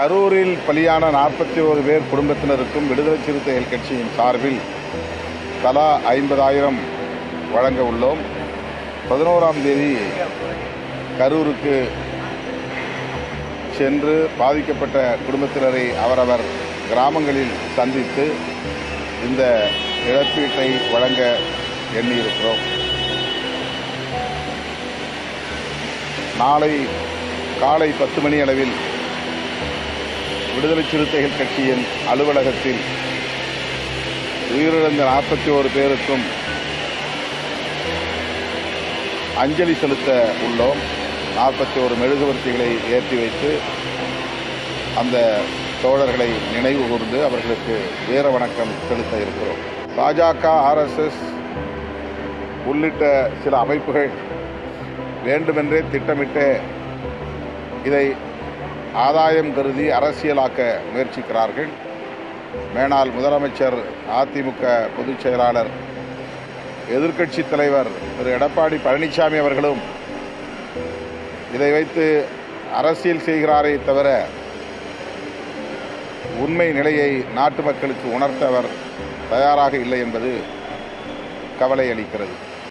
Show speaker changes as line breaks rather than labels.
கரூரில் பலியான நாற்பத்தி ஒரு பேர் குடும்பத்தினருக்கும் விடுதலை சிறுத்தைகள் கட்சியின் சார்பில் தலா ஐம்பதாயிரம் வழங்க உள்ளோம். பதினோராம் தேதி கரூருக்கு சென்று பாதிக்கப்பட்ட குடும்பத்தினரை அவரவர் கிராமங்களில் சந்தித்து இந்த இழப்பீட்டை வழங்க எண்ணியிருக்கிறோம். நாளை காலை பத்து மணி அளவில் விடுதலை சிறுத்தைகள் கட்சியின் அலுவலகத்தில் உயிரிழந்த நாற்பத்தி ஓரு பேருக்கும் அஞ்சலி செலுத்த உள்ளோம். நாற்பத்தி ஒரு மெழுகுவர்த்திகளை ஏற்றி வைத்து அந்த தோழர்களை நினைவு கூர்ந்து அவர்களுக்கு வீர வணக்கம் செலுத்த இருக்கிறோம். பாஜக ஆர்எஸ்எஸ் உள்ளிட்ட சில அமைப்புகள் வேண்டுமென்றே திட்டமிட்டு இதை ஆதாயம் கருதி அரசியலாக்க முயற்சிக்கிறார்கள். மேனால் முதலமைச்சர் அதிமுக பொதுச் செயலாளர் எதிர்க்கட்சி தலைவர் திரு. எடப்பாடி பழனிசாமி அவர்களும் இதை வைத்து அரசியல் செய்கிறாரே தவிர உண்மை நிலையை நாட்டு மக்களுக்கு உணர்த்த அவர் தயாராக இல்லை என்பது கவலை அளிக்கிறது.